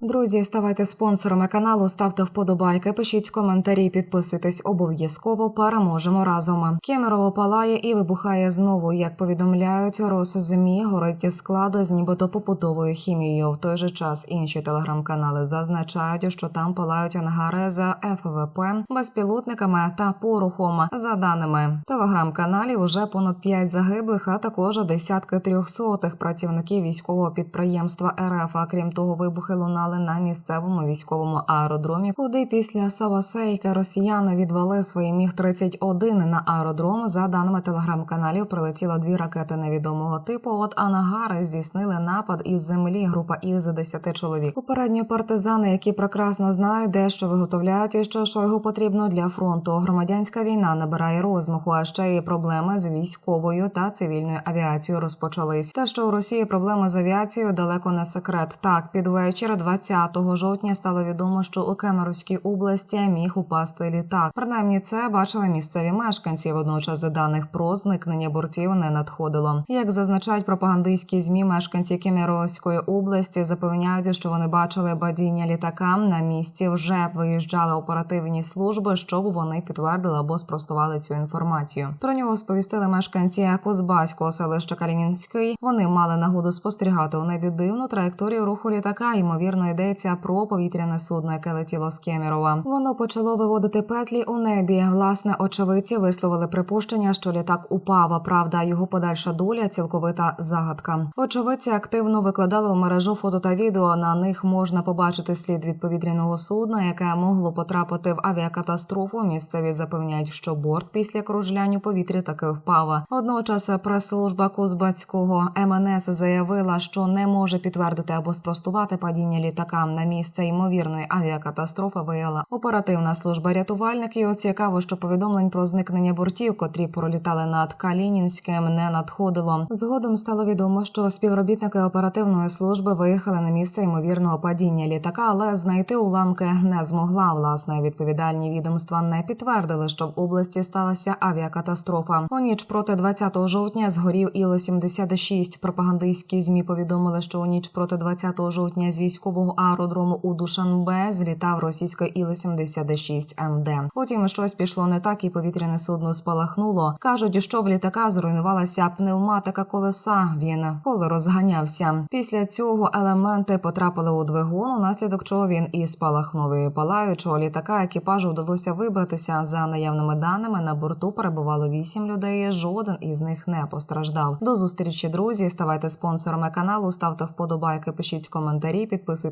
Друзі, ставайте спонсорами каналу, ставте вподобайки, пишіть коментарі, підписуйтесь обов'язково. Переможемо разом. Кемерово палає і вибухає знову. Як повідомляють Росзмі, горить склади з нібито побутовою хімією. В той же час інші телеграм-канали зазначають, що там палають ангари за ФВП безпілотниками та порохом. За даними телеграм-каналів, уже понад 5 загиблих, а також десятки трьохсотих працівників військового підприємства РФ. А крім того, вибухи лунали на місцевому військовому аеродромі, куди після Савасейка росіяни відвели свої міг 31 на аеродром. За даними телеграм-каналів, прилетіло дві ракети невідомого типу. От анагари здійснили напад із землі. Група із 10 чоловік. Попередньо партизани, які прекрасно знають, де що виготовляють і що Шойгу потрібно для фронту. Громадянська війна набирає розмаху, а ще і проблеми з військовою та цивільною авіацією розпочались. Те, що у Росії проблеми з авіацією, далеко не секрет. Так, під вечір, 20 жовтня, стало відомо, що у Кемеровській області міг упасти літак. Принаймні, це бачили місцеві мешканці. Водночас за даних про зникнення бортів не надходило. Як зазначають пропагандистські змі, мешканці Кемеровської області запевняють, що вони бачили падіння літака на місці. Вже виїжджали оперативні служби, щоб вони підтвердили або спростували цю інформацію. Про нього сповістили мешканці Кузбаського селища Калінінський. Вони мали нагоду спостерігати у небі дивну траєкторію руху літака. Ймовірно, йдеться про повітряне судно, яке летіло з Кемерова. Воно почало виводити петлі у небі. Власне, очевидці висловили припущення, що літак упав. Правда, його подальша доля цілковита загадка. Очевидці активно викладали у мережу фото та відео. На них можна побачити слід від повітряного судна, яке могло потрапити в авіакатастрофу. Місцеві запевняють, що борт після кружлянь у повітрі таки впав. Водночас прес-служба Кузбацького МНС заявила, що не може підтвердити або спростувати падіння літака на місце ймовірної авіакатастрофи. Виявила оперативна служба рятувальників. Цікаво, що повідомлень про зникнення бортів, котрі пролітали над Калінінським, не надходило. Згодом стало відомо, що співробітники оперативної служби виїхали на місце ймовірного падіння літака, але знайти уламки не змогла. Власне, відповідальні відомства не підтвердили, що в області сталася авіакатастрофа. У ніч проти 20 жовтня згорів Іл-76. Пропагандистські змі повідомили, що у ніч проти 20 жовтня з військового аеродрому у Душанбе злітав російський Іл-76 МД. Потім щось пішло не так, і повітряне судно спалахнуло. кажуть, що в літака зруйнувалася пневматика колеса. Він коли розганявся. Після цього елементи потрапили у двигун, унаслідок чого він і спалахнув. І палаючого літака екіпажу вдалося вибратися. За наявними даними на борту перебувало вісім людей. Жоден із них не постраждав. До зустрічі, друзі. Ставайте спонсорами каналу, ставте вподобайки, пишіть коментарі,